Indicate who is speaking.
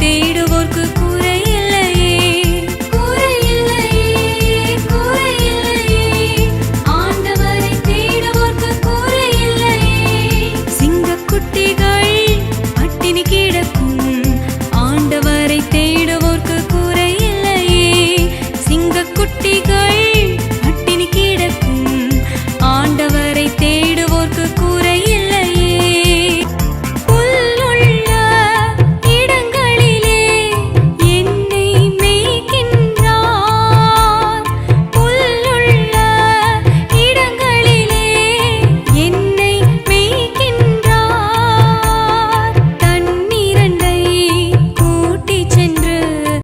Speaker 1: தேடுவோர்க்கு